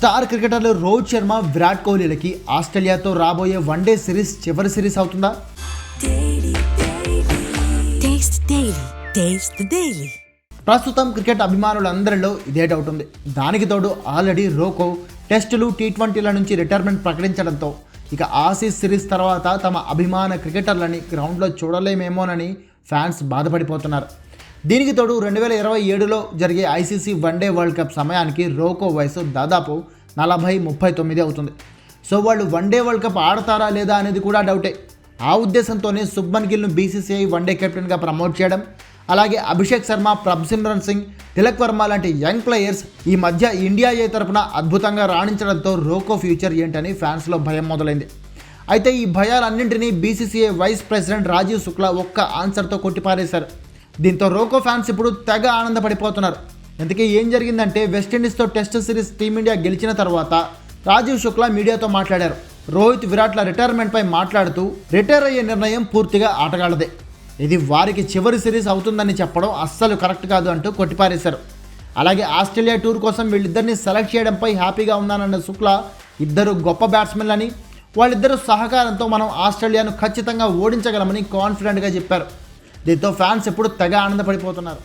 Star క్రికెటర్లు రోహిత్ శర్మ విరాట్ కోహ్లీలకి ఆస్ట్రేలియాతో రాబోయే one day series చివరి సిరీస్ అవుతుందా. ప్రస్తుతం క్రికెట్ అభిమానులందరిలో ఇదే డౌట్ ఉంది. దానికి తోడు ఆల్రెడీ రోకో టెస్టులు టీ ట్వంటీల నుంచి రిటైర్మెంట్ ప్రకటించడంతో ఇక ఆసీస్ సిరీస్ తర్వాత తమ అభిమాన క్రికెటర్లని గ్రౌండ్లో చూడలేమేమోనని ఫ్యాన్స్ బాధపడిపోతున్నారు. దీనికి తోడు రెండు వేల ఇరవై ఏడులో జరిగే ఐసీసీ వన్డే వరల్డ్ కప్ సమయానికి రోకో వయసు దాదాపు నలభై ముప్పై తొమ్మిది అవుతుంది. సో వాళ్ళు వన్డే వరల్డ్ కప్ ఆడతారా లేదా అనేది కూడా డౌటే. ఆ ఉద్దేశంతోనే శుభ్మన్ గిల్ను బీసీసీఐ వన్డే కెప్టెన్గా ప్రమోట్ చేయడం అలాగే అభిషేక్ శర్మ ప్రబ్సిమ్రన్ సింగ్ తిలక్ వర్మ లాంటి యంగ్ ప్లేయర్స్ ఈ మధ్య ఇండియా ఏ తరపున అద్భుతంగా రాణించడంతో రోకో ఫ్యూచర్ ఏంటని ఫ్యాన్స్లో భయం మొదలైంది. అయితే ఈ భయాలన్నింటినీ BCCI vice president Rajiv Shukla ఒక్క ఆన్సర్తో కొట్టిపారేశారు. దీంతో రోకో ఫ్యాన్స్ ఇప్పుడు తెగ ఆనందపడిపోతున్నారు. ఇంతకీ ఏం జరిగిందంటే వెస్టిండీస్తో టెస్ట్ సిరీస్ టీమిండియా గెలిచిన తర్వాత రాజీవ్ శుక్లా మీడియాతో మాట్లాడారు. రోహిత్ విరాట్ల రిటైర్మెంట్పై మాట్లాడుతూ రిటైర్ అయ్యే నిర్ణయం పూర్తిగా ఆటగాళ్ళదే. ఇది వారికి చివరి సిరీస్ అవుతుందని చెప్పడం అస్సలు కరెక్ట్ కాదు అంటూ కొట్టిపారేశారు. అలాగే ఆస్ట్రేలియా టూర్ కోసం వీళ్ళిద్దరిని సెలెక్ట్ చేయడంపై హ్యాపీగా ఉన్నానన్న శుక్లా ఇద్దరు గొప్ప బ్యాట్స్మెన్లని వాళ్ళిద్దరు సహకారంతో మనం ఆస్ట్రేలియాను ఖచ్చితంగా ఓడించగలమని కాన్ఫిడెంట్గా చెప్పారు. దీంతో ఫ్యాన్స్ ఎప్పుడు తెగ ఆనందపడిపోతున్నారు.